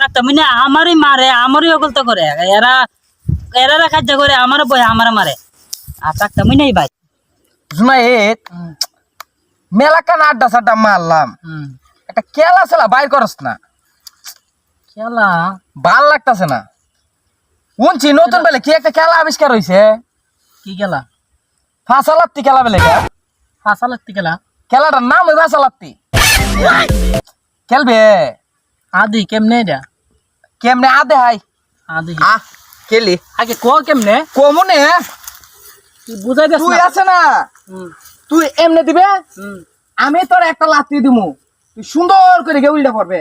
থাকতাম মানে আমারই মারে আমারই অকলতা করে। এরা এরা খাদ্য করে আমার বই আমার মারে। আর থাকতাম নাই ভাই। জুনাইদ মেলা কান আড্ডা সাড্ডা মারলাম। একটা কেলা সেলা বাইর করস না। খেলা ভালো লাগতাছে না। শুনছি নতুন বেলে কি একটা খেলা আবিষ্কার হয়েছে কি খেলা ফাঁসালাত্তি খেলা বেলে? ফাঁসা খেলা খেলাটার নাম ওই খেলবে? আদি কেমনে এটা কেমনে আদে হাই? আদি আহ খেলি আগে ক কেমনে? কমনে তুই বুঝাই দিস তুই আছে না? তুই এমনি দিবে? আমি তোর একটা লাত্তি দিমু। তুই সুন্দর করে গে উল্টা পড়বে।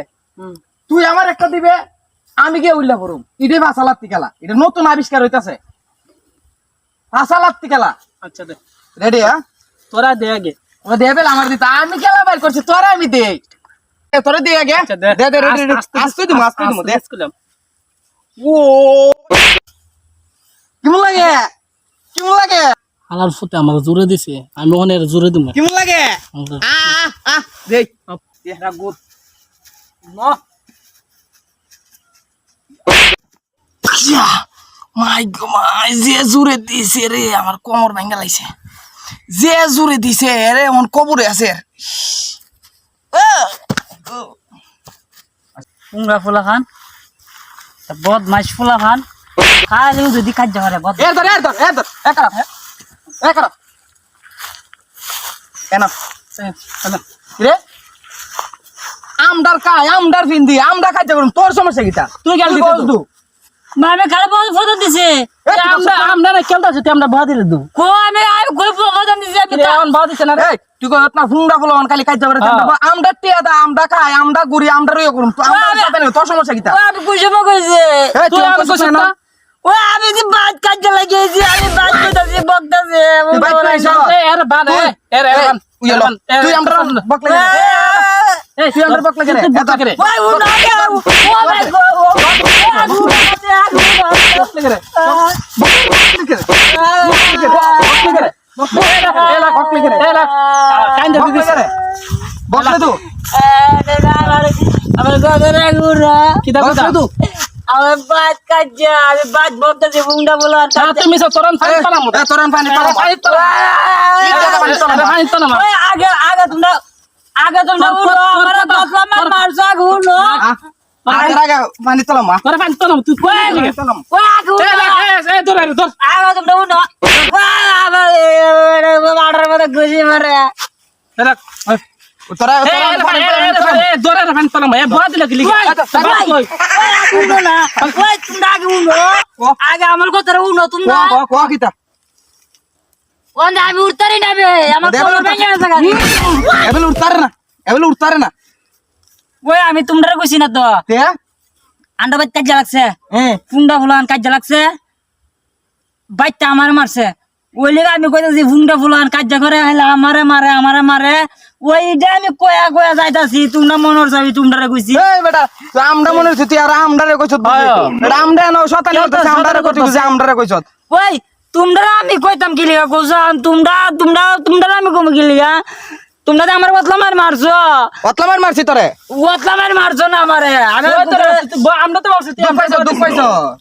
তুই আমার একটা দিবে আমি গিয়ে উল্টা পড়ুম। এটাই ভাষা লাত্তি খেলা। এটা নতুন আবিষ্কার হইতাছে। ভাষা লাত্তি খেলা। আচ্ছা দে। রেডি হ্যাঁ? তোরা দে আগে। ও দেবে আমার দিতে। আমি খেলা বাইর করছি তোরা আমি দে। এ, তোরা দে আগে। আচ্ছা দে। দে আস্তে দিমু আস্তে দিমু দে। ও। কেমন লাগে? কেমন লাগে? ফুটে জোরে দিছে। আমি ওখানে জোরে দিম কেমন লাগে? আহ আহ দে গুড। মাই মাই যে দিছে রে আমার কোমর ভেঙে লাইছে। যে দিছে রে কবরে আছে। পুংরা ফুলা খান। বদ মাছ ফুলা খান। খালি যদি খাদ্য করে বদ এর ধর এর ধর এর ধর এ খারাপ এ খারাপ কেন? রে? আমডার কায় আমডার ফিন্দি আমডা খাইতে করুন তোর সমস্যা কিটা? তুই গেল দিতে মানে খালি বদ ফটো দিছে। আমরা। আমরা না খেলতে আছি আমরা বাদ দিলে দু কো আমি আমি কই ফটো দিছে আমি এখন বাদ দিছে না রে? তুই কই না ফুংডা বলো কালি খাইতে পারে আমডা টিয়া দা আমডা খাই আমডা গুড়ি আমডা রইও করুন তো আমডা আমি- সাথে নেই, তোর সমস্যা কিটা ও আমি কইছে মো কইছে তুই আমি কইছে না? না? ও আমি যে বাদ কাজ লাগিয়েছি আমি বাদ কইতাছি বকতাছি তুই কইছ এর বাদ এর লো, তুই আমডা বকলে এই তুই আমডা বকলে গেলে এত করে ওই ও না গে ও মাই গড ও বকলে গেলে বকলে গেলে বকলে এলা বকলে গেলে এলা কাইন্দা বকলে গেলে বকলে তুই আমার গদরে গুরা কিটা বকলে তুই আমার বাদ কাজ আমি বাদ বকতাছি বুংডা বলো আর তুমি সব তরন ফাইন পালাম এ তোরান পানি পালা এই জায়গা পানি তো ওই আগে আগে তোমরা আগে তোমরা উঠো আমার বাতলা মার মারছো আগে উঠো আগে আগে পানি তোলা মা তোরা ফাইন তো না তুই কই লাগে তোলা ওই আগে এ ধরে আগে মধ্যে মারে। এরা তোরা এ এ ধরে ফাইন তো না এ বড় দিলে আগে না। আগে আগে আমার কথা ক ক কিটা আমার ভেঙে গেছে গাড়ি এবেলে না এবেলে না। ওই আমি তোমরা কইছি না তো। তে? আন্ডা বাইত কাজ লাগছে। এ? ফুংডা ফুলান কাজ লাগছে। বাইতটা আমার মারছে। ওই লেগে আমি কইতাছি ফুংডা ফুলান কাজ করে হলে আমারে মারে আমারে মারে। ওইটা আমি কয়া কয়া যাইতাছি তোমরা মনের চাবি তোমরা কইছি। এই বেটা তুই আমডা মনে হচ্ছে তুই আর আমডারে কইছত এটা আমডা না শতানি হচ্ছে আমডারে কইছ তুই কইছত। ওই তোমরা আমি কইতাম কি লিগা কইছান তোমরা তোমরা তোমরা আমি কম কি লিগা? তোমরা তো আমার বদলা মার মারছো? কতলা মার মারছি তোরে। বদলা মার মারছো না আমারে। আমি আমরা তো বলছি দুঃখ পাইছ দুঃখ পাইছ।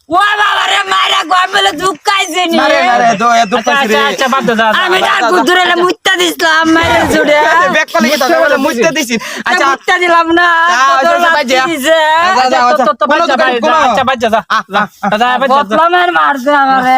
ও বাবা রে মারা গমেলে দুঃখাইছে নি। আরে আরে দো এ দুঃখ পাইছি রে। আচ্ছা বাদ দে আমি ডাক কুদুরেলে মুত্তা দিছিলাম মারে জুড়ে। ব্যাক কলে কি তোরে মুইতে দিছি। আচ্ছা মুত্তা দিলাম না যা, কত যা, যা, যা। দিছে। যা, যা, যা। তো তো কোনো বাচ্চা দোকান, কোনো- আচ্ছা বাচ্চা যা। যা বদলা মার মারছে আমারে